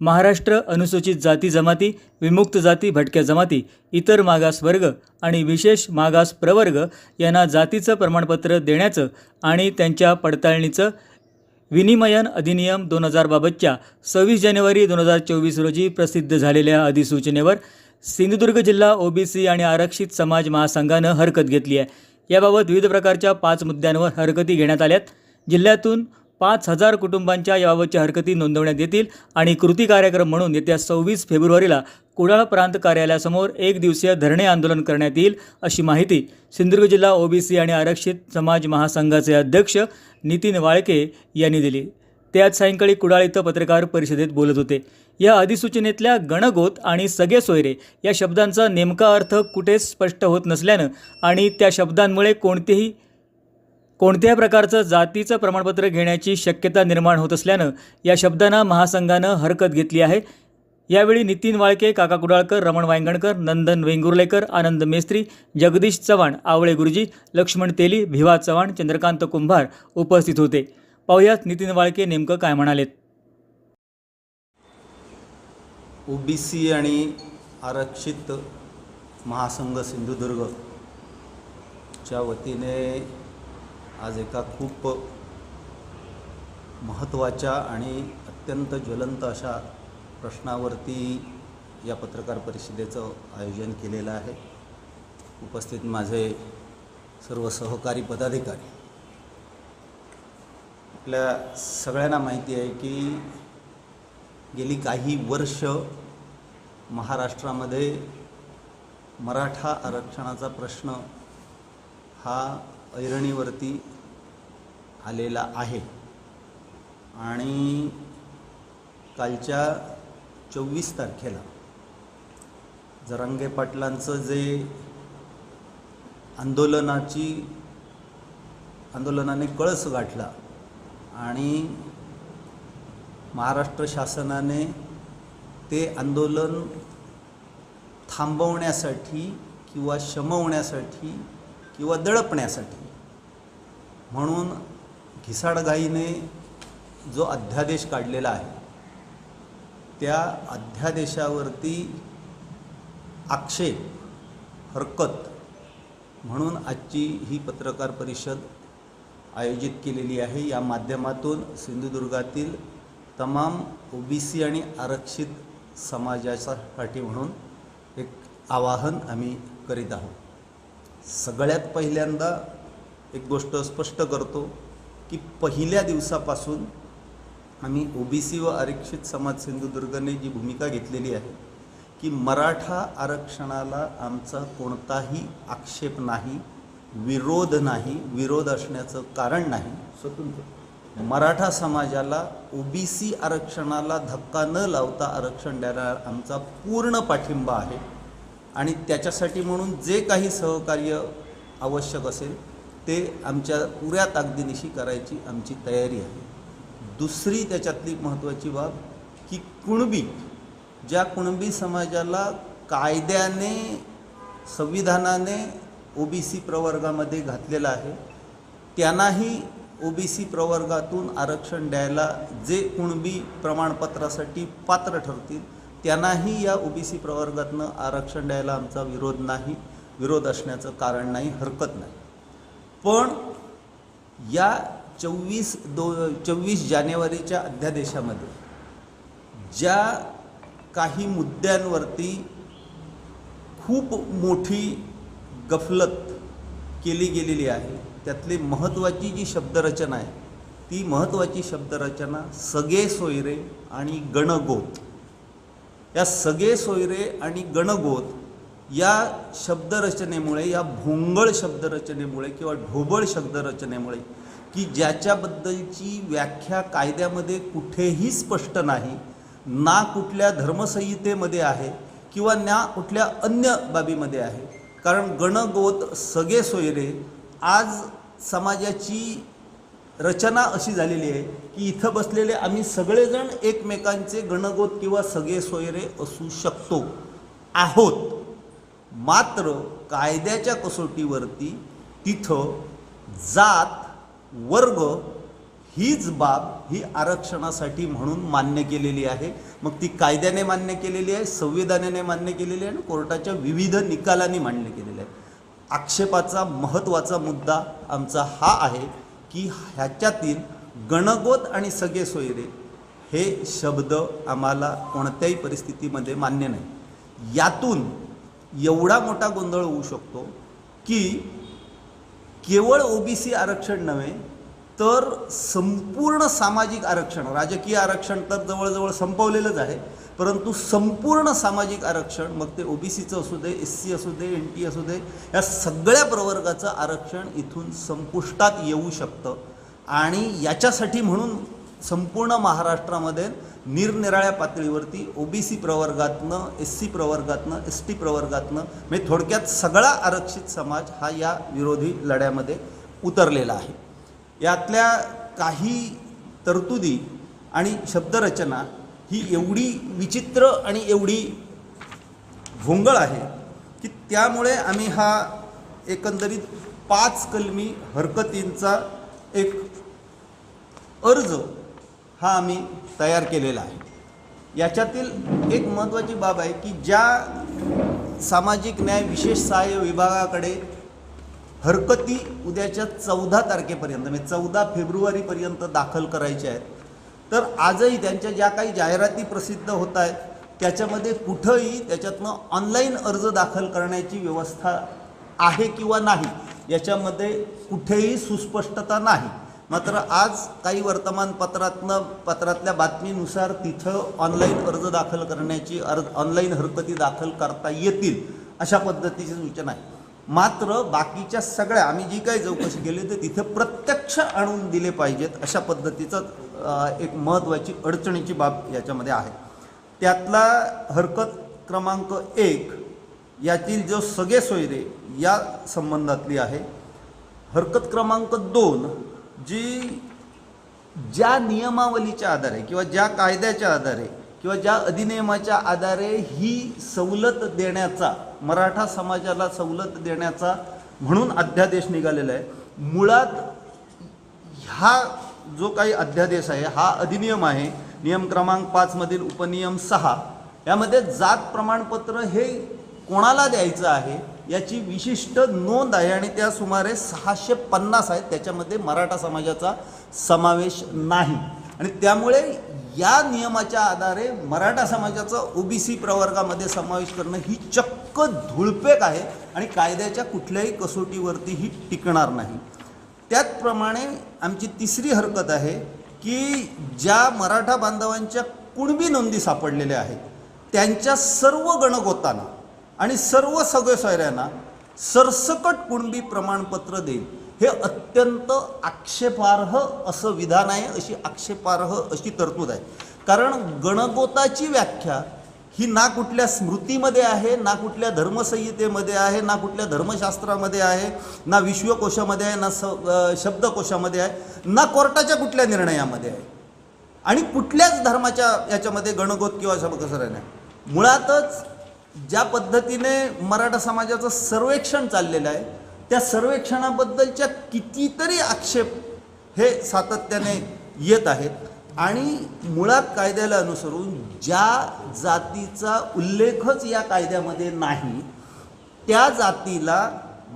महाराष्ट्र अनुसूचित जाती जमाती विमुक्त जाती भटक्या जमाती इतर मागास वर्ग आणि विशेष मागास प्रवर्ग यांना जातीचं प्रमाणपत्र देण्याचं आणि त्यांच्या पडताळणीचं विनिमयन अधिनियम दोन हजार बाबतच्या सव्वीस जानेवारी दोन हजार चोवीस रोजी प्रसिद्ध झालेल्या अधिसूचनेवर सिंधुदुर्ग जिल्हा ओबीसी आणि आरक्षित समाज महासंघानं हरकत घेतली आहे. याबाबत विविध प्रकारच्या पाच मुद्द्यांवर हरकती घेण्यात आल्यात. जिल्ह्यातून पाच हजार कुटुंबांच्या याबाबतच्या हरकती नोंदवण्यात येतील आणि कृती कार्यक्रम म्हणून येत्या सव्वीस फेब्रुवारीला कुडाळ प्रांत कार्यालयासमोर एक दिवसीय धरणे आंदोलन करण्यात येईल अशी माहिती सिंधुदुर्ग जिल्हा ओबीसी आणि आरक्षित समाज महासंघाचे अध्यक्ष नितीन वाळके यांनी दिली. ते आज सायंकाळी कुडाळ इथं पत्रकार परिषदेत बोलत होते. या अधिसूचनेतल्या गणगोत आणि सगळे सोयरे या शब्दांचा नेमका अर्थ कुठेच स्पष्ट होत नसल्यानं आणि त्या शब्दांमुळे कोणतेही कोणत्याही प्रकारचं जातीचं प्रमाणपत्र घेण्याची शक्यता निर्माण होत असल्यानं या शब्दांना महासंघानं हरकत घेतली आहे. यावेळी नितीन वाळके काका कुडाळकर रमण वायंगणकर नंदन वेंगुर्लेकर आनंद मेस्त्री जगदीश चव्हाण आवळे गुरुजी लक्ष्मण तेली भिवा चव्हाण चंद्रकांत कुंभार उपस्थित होते. पाहुयात नितीन वाळके नेमकं काय म्हणालेत. ओबीसी आणि आरक्षित महासंघ सिंधुदुर्ग च्या वतीने आज एका खूप महत्त्वाच्या आणि अत्यंत ज्वलंत अशा प्रश्नावरती या पत्रकार परिषदेचं आयोजन केलेलं आहे. उपस्थित माझे सर्व सहकारी पदाधिकारी. आपल्या सगळ्यांना माहिती आहे की गेली काही वर्ष महाराष्ट्रामध्ये मराठा आरक्षणाचा प्रश्न हा ऐरणीवरती आलेला आहे. आणि कालच्या चोवीस तारखेला जरांगे पाटलांचं जे आंदोलनाची आंदोलनाने कळस गाठला आणि महाराष्ट्र शासनाने ते आंदोलन थांबवण्यासाठी किंवा शमवण्यासाठी किंवा दडपण्यासाठी म्हणून घिसाडघाईने जो अध्यादेश काढलेला आहे त्या अध्यादेशावरती आक्षेप हरकत म्हणून आजची ही पत्रकार परिषद आयोजित केलेली आहे. या माध्यमातून सिंधुदुर्गातील तमाम ओ बी सी आणि आरक्षित समाजासाठी म्हणून एक आवाहन आम्ही करीत आहोत. सगळ्यात पहिल्यांदा एक गोष्ट स्पष्ट करतो. की पहिल्या दिवसापासून आम्ही ओबीसी व आरक्षित समाज सिंधुदुर्गने जी भूमिका घेतलेली आहे की मराठा आरक्षणाला आमचा कोणताही आक्षेप नाही विरोध नाही विरोध असण्याचं कारण नाही. स्वतंत्र. मराठा समाजाला ओबीसी आरक्षणाला धक्का न लावता आरक्षण द्यायला आमचा पूर्ण पाठिंबा आहे. आणि त्याच्यासाठी म्हणून जे काही सहकार्य आवश्यक असेल ते आमच्या पुऱ्या ताकदीनिशी करायची आमची तयारी आहे. दुसरी त्याच्यातली महत्त्वाची बाब की कुणबी ज्या कुणबी समाजाला कायद्याने संविधानाने ओ बी सी प्रवर्गामध्ये घातलेला आहे त्यांनाही ओ बी सी प्रवर्गातून आरक्षण द्यायला जे कुणबी प्रमाणपत्रासाठी पात्र ठरतील त्यांनाही या ओ बी सी प्रवर्गातनं आरक्षण द्यायला आमचा विरोध नाही विरोध असण्याचं कारण नाही हरकत नाही. पण या चोवीस दो चोवीस जानेवारीच्या अध्यादेशामध्ये ज्या काही मुद्द्यांवरती खूप मोठी गफलत केली गेलेली आहे त्यातली महत्त्वाची जी शब्दरचना आहे ती महत्त्वाची शब्दरचना सगळे सोयरे आणि गणगोत. या सगळे सोयरे आणि गणगोत या शब्दरचनेमुळे या भोंगळ शब्दरचनेमुळे किंवा ढोबळ शब्दरचनेमुळे की ज्याच्याबद्दलची व्याख्या कायद्यामध्ये कुठेही स्पष्ट नाही ना कुठल्या धर्मसंहितेमध्ये आहे किंवा ना कुठल्या अन्य बाबीमध्ये आहे. कारण गणगोत सगळे सोयरे आज समाजाची रचना अशी झालेली आहे की इथं बसलेले आम्ही सगळेजण एकमेकांचे गणगोत किंवा सगळे सोयरे असू शकतो आहोत. मात्र कायद्याच्या कसोटीवरती तिथं जात वर्ग हीच बाब ही आरक्षणासाठी म्हणून मान्य केलेली आहे. मग ती कायद्याने मान्य केलेली आहे संविधानाने मान्य केलेली आहे आणि कोर्टाच्या विविध निकालांनी मान्य केलेली आहे. आक्षेपाचा महत्त्वाचा मुद्दा आमचा हा आहे की ह्याच्यातील गणगोत आणि सगळे सोयरे हे शब्द आम्हाला कोणत्याही परिस्थितीमध्ये मान्य नाही. यातून एवढा मोठा गोंधळ होऊ शकतो की केवळ ओबीसी आरक्षण नव्हे तर संपूर्ण सामाजिक आरक्षण राजकीय आरक्षण तर जवळजवळ संपवलेलंच आहे परंतु संपूर्ण सामाजिक आरक्षण मग ते ओबीसीचं असू दे एस सी असू दे एन टी असू दे या सगळ्या प्रवर्गाचं आरक्षण इथून संपुष्टात येऊ शकतं. आणि याच्यासाठी म्हणून संपूर्ण महाराष्ट्रामध्ये निरनिराळ्या पातळीवरती ओबीसी प्रवर्गातनं एस सी प्रवर्गातनं एस टी प्रवर्गातनं म्हणजे थोडक्यात सगळा आरक्षित समाज हा या विरोधी लढ्यामध्ये उतरलेला आहे. यातल्या काही तरतुदी आणि शब्दरचना ही एवढी विचित्र आणि एवढी भोंगळ आहे की त्यामुळे आम्ही हा एकंदरीत पाच कलमी हरकतींचा एक अर्ज हा आम्ही तयार केलेला आहे. याच्यातील एक महत्त्वाची बाब आहे की ज्या सामाजिक न्याय विशेष सहाय्य विभागाकडे हरकती उद्याच्या चौदा तारखेपर्यंत म्हणजे चौदा फेब्रुवारीपर्यंत दाखल करायच्या आहेत तर आजही त्यांच्या ज्या काही जाहिराती प्रसिद्ध होत आहेत त्याच्यामध्ये कुठंही त्याच्यातनं ऑनलाईन अर्ज दाखल करण्याची व्यवस्था आहे किंवा नाही याच्यामध्ये कुठेही सुस्पष्टता नाही. मात्र आज काही वर्तमानपत्रातनं पत्रातल्या बातमीनुसार तिथं ऑनलाईन अर्ज दाखल करण्याची अर्ज ऑनलाईन हरकती दाखल करता येतील अशा पद्धतीची सूचना आहे. मात्र बाकीच्या सगळ्या आम्ही जी काही चौकशी केली ते तिथे प्रत्यक्ष आणून दिले पाहिजेत अशा पद्धतीचं एक महत्त्वाची अडचणीची बाब याच्यामध्ये आहे. त्यातला हरकत क्रमांक एक यातील जो सगळे सोयरे या संबंधातली आहे. हरकत क्रमांक दोन जी ज्या नियमावलीच्या आधारे किंवा ज्या कायद्याच्या आधारे किंवा ज्या अधिनियमाच्या आधारे ही सवलत देण्याचा मराठा समाजाला सवलत देण्याचा म्हणून अध्यादेश निघालेला आहे. मुळात हा जो काही अध्यादेश आहे हा अधिनियम आहे नियम क्रमांक पाचमधील उपनियम सहा. यामध्ये जात प्रमाणपत्र हे कोणाला द्यायचं आहे? याची विशिष्ट नोंद आहे आणि त्या सुमारे सहाशे पन्नास आहेत. त्याच्यामध्ये मराठा समाजाचा समावेश नाही. आणि त्यामुळे या नियमाच्या आधारे मराठा समाजाचा ओबीसी प्रवर्गामध्ये समावेश करणं ही चक्क धुळपेक आहे आणि कायद्याच्या कुठल्याही कसोटीवरती ही टिकणार नाही. त्याचप्रमाणे आमची तिसरी हरकत आहे की ज्या मराठा बांधवांच्या कुणबी नोंदी सापडलेल्या आहेत त्यांच्या सर्व गणगोतांना आणि सर्व सगळे सोयऱ्यांना सरसकट कुणबी प्रमाणपत्र देईल हे अत्यंत आक्षेपार्ह असं विधान आहे अशी आक्षेपार्ह अशी तरतूद आहे. कारण गणगोताची व्याख्या ही ना कुठल्या स्मृतीमध्ये आहे ना कुठल्या धर्मसंहितेमध्ये आहे ना कुठल्या धर्मशास्त्रामध्ये आहे ना विश्वकोशामध्ये आहे ना स शब्दकोशामध्ये आहे ना कोर्टाच्या कुठल्या निर्णयामध्ये आहे. आणि कुठल्याच धर्माच्या याच्यामध्ये गणगोत किंवा शब्दसरण नाही. मुळातच ज्या पद्धतीने मराठा समाजाचं सर्वेक्षण चाललेलं आहे त्या सर्वेक्षणाबद्दलच्या कितीतरी आक्षेप हे सातत्याने येत आहेत. आणि मुळात कायद्याला अनुसरून ज्या जातीचा उल्लेखच या कायद्यामध्ये नाही त्या जातीला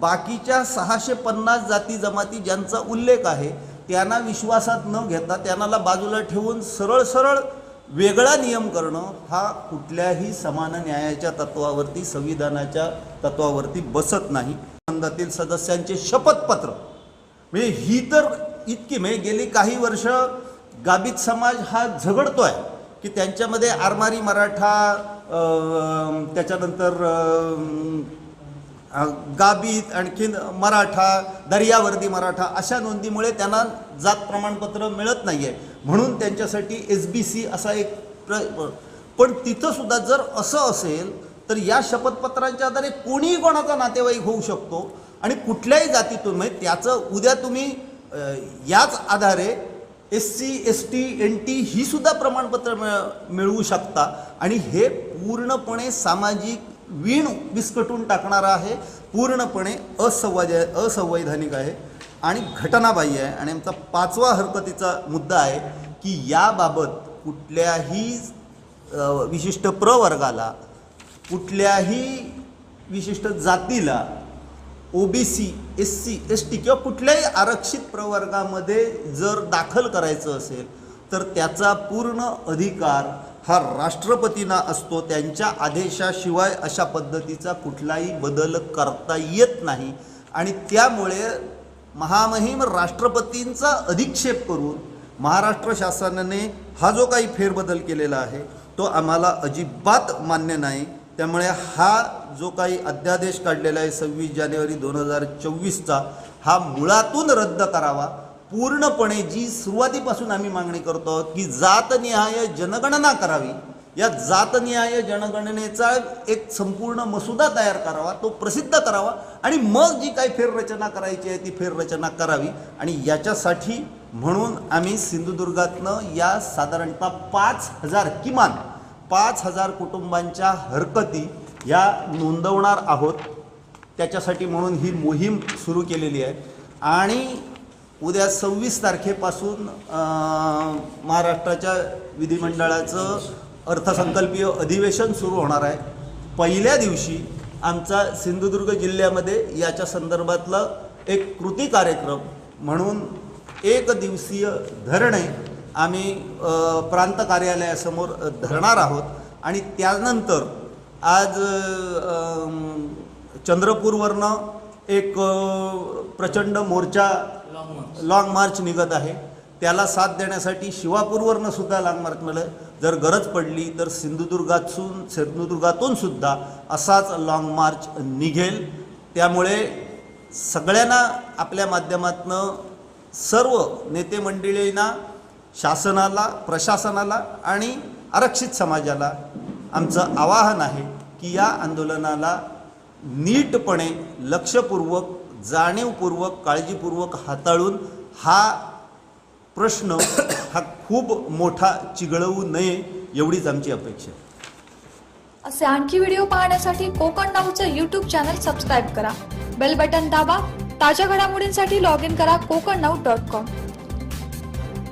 बाकीच्या सहाशे पन्नास जाती जमाती ज्यांचा उल्लेख आहे त्यांना विश्वासात न घेता त्यांना बाजूला ठेवून सरळ सरळ वेगळा नियम करणं हा कुठल्याही समान न्यायाच्या तत्वावरती संविधानाच्या तत्वावरती बसत नाही. संघातील सदस्यांचे शपथपत्र. म्हणजे ही तर इतकी म्हणजे गेली काही वर्ष गाबित समाज हा झगडतोय की त्यांच्यामध्ये आरमारी मराठा त्याच्यानंतर गाबीत आणखीन मराठा दर्यावर्दी मराठा अशा नोंदीमुळे त्यांना जात प्रमाणपत्र मिळत नाही आहे म्हणून त्यांच्यासाठी एस बी सी असा एक प्र पण तिथंसुद्धा जर असं असेल तर या शपथपत्रांच्या आधारे कोणीही कोणाचा नातेवाईक होऊ शकतो आणि कुठल्याही जातीतून म्हणजे त्याचं उद्या तुम्ही याच आधारे S C S T N T ही सुद्धा प्रमाणपत्र मिळ- मिळवू शकता. आणि हे पूर्णपणे सामाजिक वीण विस्कटून टाकणारं आहे पूर्णपणे असंवाद असंवैधानिक आहे. आणि घटनाबाह्य आहे. आणि आमचा पाचवा हरकतीचा मुद्दा आहे की याबाबत कुठल्याही विशिष्ट प्रवर्गाला कुठल्याही विशिष्ट जातीला O B C S C S T किंवा कुठल्याही आरक्षित प्रवर्गामध्ये जर दाखल करायचं असेल तर त्याचा पूर्ण अधिकार हा राष्ट्रपतींना असतो त्यांच्या आदेशाशिवाय अशा पद्धतीचा कुठलाही बदल करता येत नाही. आणि त्यामुळे महामहिम राष्ट्रपतींचा अधिक्षेप करून महाराष्ट्र शासनाने हा जो काही फेरबदल केलेला आहे तो आम्हाला अजिबात मान्य नाही. त्यामुळे हा जो काही अध्यादेश काढलेला आहे सव्वीस जानेवारी दोन हजार चोवीसचा हा मुळातून रद्द करावा. पूर्णपणे जी सुरुवातीपासून आम्ही मागणी करतो आहोत की जातनिहाय जनगणना करावी. या जातनिहाय जनगणनेचा एक संपूर्ण मसुदा तयार करावा तो प्रसिद्ध करावा आणि मग जी काही फेररचना करायची आहे ती फेररचना करावी. आणि याच्यासाठी म्हणून आम्ही सिंधुदुर्गातनं या साधारणतः पाच हजार किमान पाच हजार कुटुंबांच्या हरकती या नोंदवणार आहोत. त्याच्यासाठी म्हणून ही मोहीम सुरू केलेली आहे. आणि उद्या सव्वीस तारखेपासून महाराष्ट्राच्या विधिमंडळाचं अर्थसंकल्पीय अधिवेशन सुरू होणार आहे. पहिल्या दिवशी आमचा सिंधुदुर्ग जिल्ह्यामध्ये याच्या संदर्भातलं एक कृती कार्यक्रम म्हणून एक दिवसीय धरणे आम्ही प्रांत कार्यालयासमोर धरणार आहोत. आणि त्यानंतर आज चंद्रपूरवरनं एक प्रचंड मोर्चा लाँग मार्च निघत आहे. त्याला साथ देण्यासाठी शिवापूरवरनं सुद्धा लाँग मार्च मिळेल. जर गरज पडली तर सिंधुदुर्गातून सिंधुदुर्गातून सुद्धा असाच लाँग मार्च निघेल. त्यामुळे सगळ्यांना आपल्या माध्यमातनं सर्व नेते मंडळींना शासनाला प्रशासनाला आणि आरक्षित समाजाला आमचं आवाहन आहे की या आंदोलनाला नीटपणे लक्षपूर्वक जाणीवपूर्वक काळजीपूर्वक हाताळून हा प्रश्न हा खूप मोठा चिघळवू नये एवढीच आमची अपेक्षा आहे. असे आणखी व्हिडिओ पाहण्यासाठी कोकण नाऊचं यूट्यूब चॅनल सबस्क्राईब करा. बेल बटन दाबा. ताज्या घडामोडींसाठी लॉग इन करा कोकण नाऊ डॉट कॉम